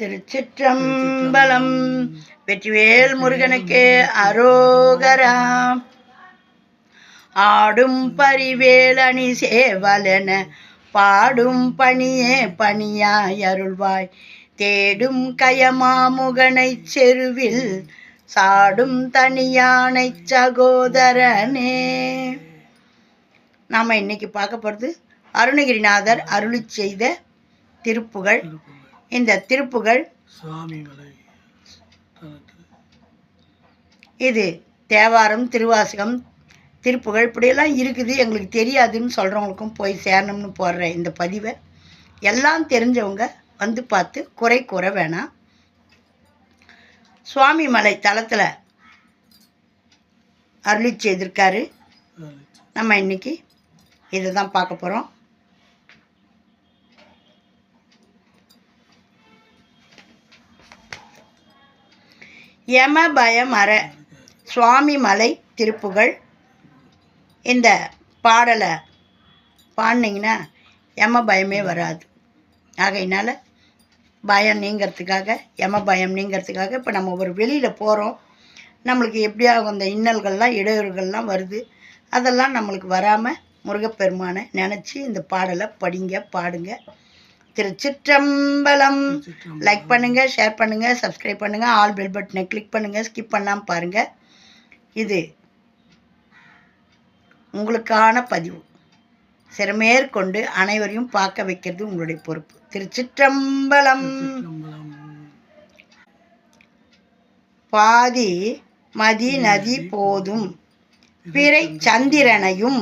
திருச்சிற்றம்பலம். வெற்றிவேல் முருகனுக்கு அரோகரா. ஆடும் பரிவேலணி சேவலென பாடும் பணியே பணியாய் அருள்வாய். தேடும் கயமாமுகனைச் செருவில் சாடும் தனியானை சகோதரனே. நாம் இன்னைக்கு பார்க்க போகிறது அருணகிரிநாதர் அருளி செய்த திருப்புகழ். இந்த தலத்தில் இது தேவாரம் திருவாசகம் திருப்புகழ் இப்படியெல்லாம் இருக்குது. எங்களுக்கு தெரியாதுன்னு சொல்கிறவங்களுக்கும் போய் சேரணும்னு போடுற இந்த பதிவை எல்லாம் தெரிஞ்சவங்க வந்து பார்த்து குறை கூற வேணாம். சுவாமி மலை தலத்தில் அருளி செய்திருக்காரு. நம்ம இன்னைக்கு இதை தான் பார்க்க போகிறோம் யம பயம் அற சுவாமி மலை திருப்புகள். இந்த பாடலை பாடினீங்கன்னா யம பயமே வராது. ஆகையினால் பயம் நீங்கிறதுக்காக யம பயம் நீங்கிறதுக்காக இப்போ நம்ம ஒரு வெளியில் போகிறோம் நம்மளுக்கு எப்படியாகும் அந்த இன்னல்கள்லாம் இடையூறுகள்லாம் வருது. அதெல்லாம் நம்மளுக்கு வராமல் முருகப்பெருமானை நினச்சி இந்த பாடலை படிங்க பாடுங்க. திருச்சிற்றம்பலம். லைக் பண்ணுங்க ஷேர் பண்ணுங்க சப்ஸ்கிரைப் பண்ணுங்க ஆல் பெல் பட்டனை கிளிக் பண்ணுங்க ஸ்கிப் பண்ணாமல் பாருங்க. இது உங்களுக்கான பதிவு. சிறமேற்கொண்டு அனைவரையும் பார்க்க வைக்கிறது உங்களுடைய பொறுப்பு. திருச்சிற்றம்பலம். பாதி மதி நதி போதும். பிறை சந்திரனையும்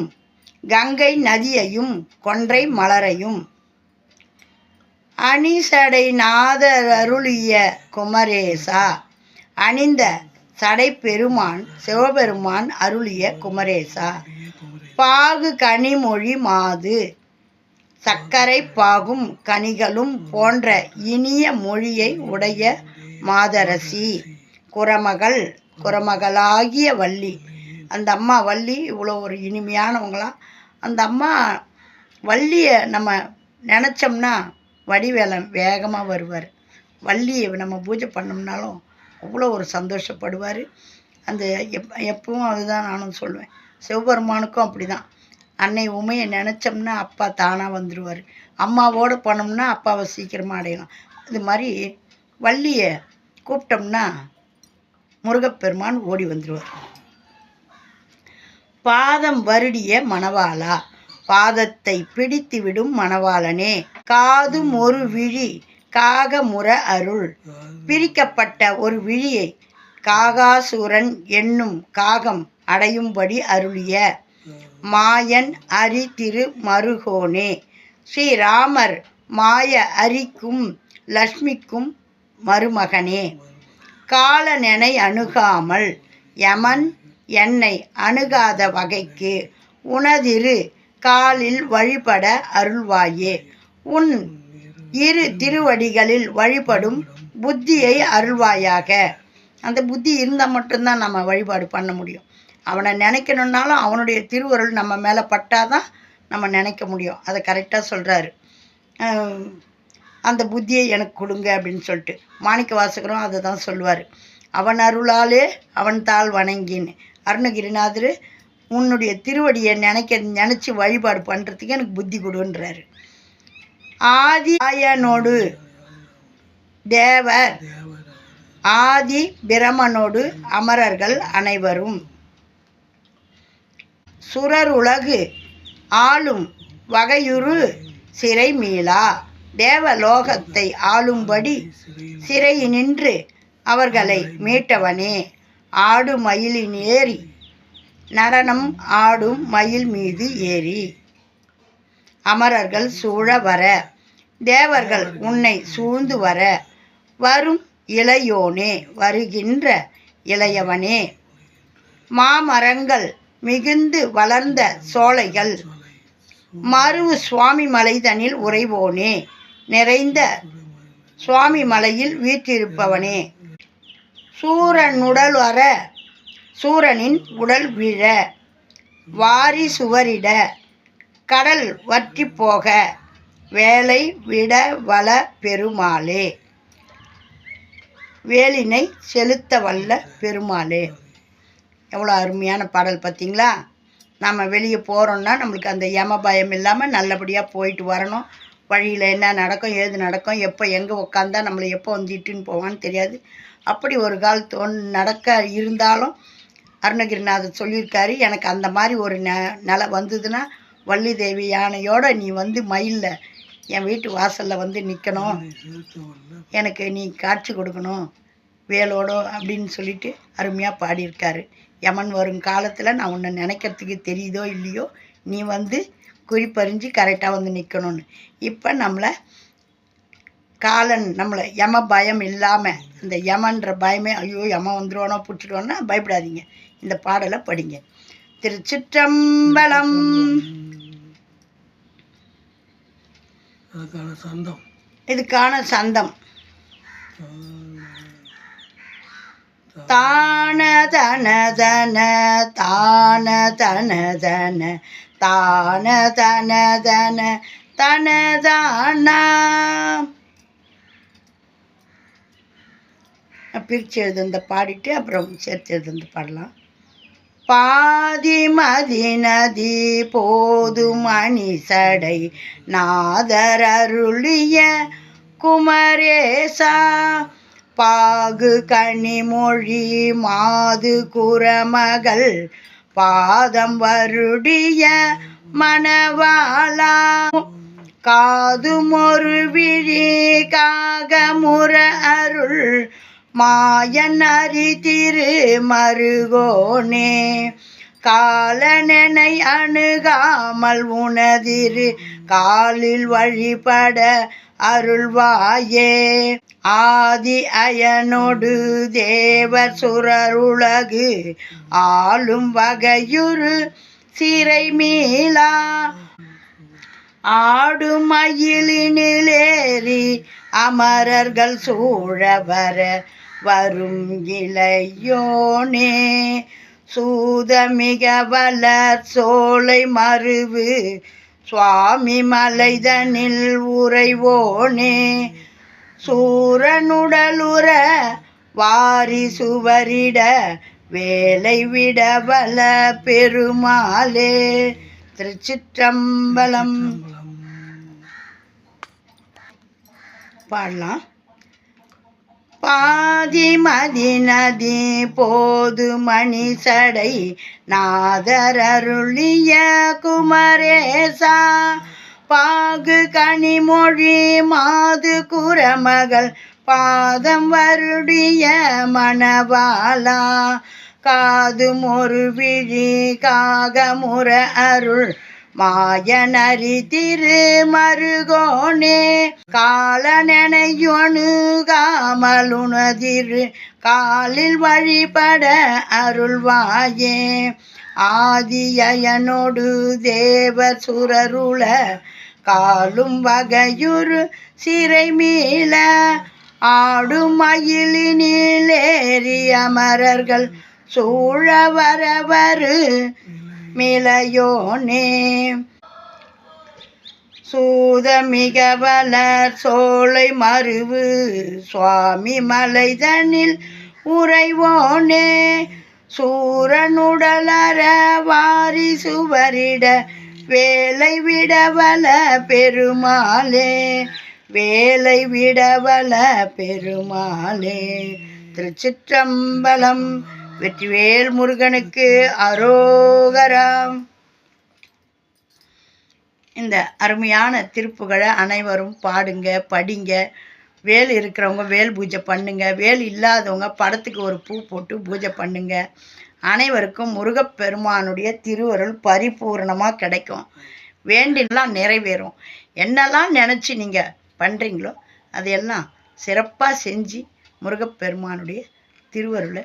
கங்கை நதியையும் கொன்றை மலரையும் அணிசடை நாதர் அருளிய குமரேசா. அணிந்த சடை பெருமான் சிவபெருமான் அருளிய குமரேசா. பாகு கனிமொழி மாது. சர்க்கரை பாகும் கனிகளும் போன்ற இனிய மொழியை உடைய மாதரசி. குரமகள் குரமகளாகிய வள்ளி. அந்த அம்மா வள்ளி இவ்வளோ ஒரு இனிமையானவங்களாம் அந்த அம்மா வள்ளியை நம்ம நினச்சோம்னா வடிவேலன் வேகமாக வருவார். வள்ளியை நம்ம பூஜை பண்ணோம்னாலும் அவ்வளோ ஒரு சந்தோஷப்படுவார். அந்த எப் எப்பவும் அதுதான் நானும் சொல்லுவேன் சிவபெருமானுக்கும் அப்படி தான் அன்னை உமையை நினச்சோம்னா அப்பா தானாக வந்துடுவார் அம்மாவோடு போனோம்னா அப்பாவை சீக்கிரமாக அடையலாம். இது மாதிரி வள்ளியை கூப்பிட்டோம்னா முருகப்பெருமான் ஓடி வந்துடுவார் பாதம் வருடிய மணவாளா பாதத்தை பிடித்து விடும் மணவாளனே காதும் ஒரு விழி காகமுற அருள். பிரிக்கப்பட்ட ஒரு விழியை காகாசூரன் என்னும் காகம் அடையும்படி அருளிய மாயன் அரி திரு மருகோனே. ஸ்ரீராமர் மாய அரிக்கும் லக்ஷ்மிக்கும் மருமகனே. காலனெனை அணுகாமல் யமன் என்னை அணுகாத வகைக்கு உனதிரு காலில் வழிபட அருள்வாயே. உன் இரு திருவடிகளில் வழிபடும் புத்தியை அருள்வாயாக. அந்த புத்தி இருந்தால் மட்டும்தான் நம்ம வழிபாடு பண்ண முடியும். அவனை நினைக்கணுன்னாலும் அவனுடைய திருவருள் நம்ம மேலே பட்டாதான் நம்ம நினைக்க முடியும். அதை கரெக்டாக சொல்கிறாரு அந்த புத்தியை எனக்கு கொடுங்க அப்படின்னு சொல்லிட்டு. மாணிக்க வாசகரும் அதை தான் சொல்லுவார். அவன் அருளாலே அவன் தாள் வணங்கின்னு அருணகிரிநாதர் உன்னுடைய திருவடியை நினைக்க நினச்சி வழிபாடு பண்ணுறதுக்கு எனக்கு புத்தி கொடுன்றாரு. ஆதி தேவர் ஆதி பிரமனோடு அமரர்கள் அனைவரும். சுரர் உலகு ஆளும் வகையுறு சிறை மீளா தேவலோகத்தை ஆளும்படி சிறையினின்று அவர்களை மீட்டவனே. ஆடு மயிலின் ஏறி நடனம் ஆடும் மயில் மீது ஏறி. அமரர்கள் சூழ வர. தேவர்கள் உன்னை சூழ்ந்து வர. வரும் இளையோனே வருகின்ற இளையவனே. மாமரங்கள் மிகுந்து வளர்ந்த சோலைகள். மருவு சுவாமி மலைதனில் உறைவோனே. நிறைந்த சுவாமி மலையில் வீற்றிருப்பவனே. சூரனுடல் வர. சூரனின் உடல் விழ. வாரி சுவரிட. கடல் வற்றி போக வேலை விட வள பெருமாளே. வேலினை செலுத்த வல்ல பெருமாளே. எவ்வளோ அருமையான பாடல் பார்த்தீங்களா? நம்ம வெளியே போகிறோன்னா நம்மளுக்கு அந்த யம பயம் இல்லாமல் நல்லபடியாக போயிட்டு வரணும். வழியில் என்ன நடக்கும் ஏது நடக்கும் எப்போ எங்கே உக்காந்தா நம்மளை எப்போ வந்து இட்டுன்னு போவான்னு தெரியாது. அப்படி ஒரு கால் தோன் நடக்க இருந்தாலும் அருணகிரிநாதர் சொல்லியிருக்காரு எனக்கு அந்த மாதிரி ஒரு ந நிலை வந்ததுன்னா வள்ளி தேவி யானையோட நீ வந்து மயிலில் என் வீட்டு வாசலில் வந்து நிற்கணும் எனக்கு நீ காட்சி கொடுக்கணும் வேலோட அப்படின்னு சொல்லிட்டு அருமையாக பாடியிருக்காரு. யமன் வரும் காலத்தில் நான் உன்னை நினைக்கிறதுக்கு தெரியுதோ இல்லையோ நீ வந்து குறிப்பறிஞ்சு கரெக்டாக வந்து நிற்கணும்னு இப்போ நம்மளை காலன் நம்மளை யம பயம் இல்லாமல் இந்த யமன்ற பயமே ஐயோ யம வந்துடுவானோ பிடிச்சிடுவானோ பயப்படாதீங்க. இந்த பாடலை படிங்க. திருச்சிற்றம்பலம். அதுக்கான சந்தம். இதுக்கான சந்தம். தான தன தன தான தன தன தான தன தன தன தானா பிரித்து எழுதுந்த பாடிட்டு அப்புறம் சேர்த்து எழுதுந்து பாடலாம். பாதி மதி நதி போது மணி சடை நாதர் அருளிய குமரேசா. பாகு கனிமொழி மாது குரமகள் பாதம் வருடிய மணவாளா. காதுமொரு விழி காகமுற அருள் மாயன் அரி திரு மருகோனே காலனனை அணுகாமல் உனதிரு காலில் வழிபட அருள்வாயே. ஆதி அயனொடு தேவர் சுரருலகு ஆளும் வகையுறு சிறை மீளா ஆடுமயிலினிலேறி அமரர்கள் சூழ வர வரும் இளையோனே. சூதமிக வளர் சோலை மருவு சுவாமி மலைதனில் உறைவோனே. சூரனுடலுற வாரி சுவரிட வேலை விட வல பெருமாளே. திருச்சிற்றம்பலம். பாடலாம். பாதிமதி நதி போது மணி சடை நாதர் அருளிய குமரேசா. பாகு கனிமொழி மாது குரமகள் பாதம் வருடிய மணவாலா காது மொரு விழி காகமுற அருள் மாயனரி திரு மருகோனே காலனெனையொணுகாமலுனதிரு காலில் வழிபட அருள்வாயே. ஆதியனோடு தேவர் சுரருள காலும் வகையுறு சிறை மீள ஆடும் மயிலினிலேறி அமரர்கள் சூழ வரவரு மிளையோனே. சூதமிக வளர் சோலை மருவு சுவாமி மலைதனில் உறைவோனே. சூரனுடலர வாரி சுவரிட வேலை விடவல பெருமாளே. வேலை விடவல பெருமாளே. திருச்சிற்றம்பலம் வெற்றிவேல் முருகனுக்கு அரோகராம் இந்த அருமையான திருப்புகளை அனைவரும் பாடுங்க படிங்க. வேல் இருக்கிறவங்க வேல் பூஜை பண்ணுங்க. வேல் இல்லாதவங்க படத்துக்கு ஒரு பூ போட்டு பூஜை பண்ணுங்க. அனைவருக்கும் முருகப்பெருமானுடைய திருவருள் பரிபூரணமாக கிடைக்கும். வேண்டினெல்லாம் நிறைவேறும். என்னெல்லாம் நினச்சி நீங்கள் பண்ணுறீங்களோ அதையெல்லாம் சிறப்பாக செஞ்சு முருகப்பெருமானுடைய திருவருளை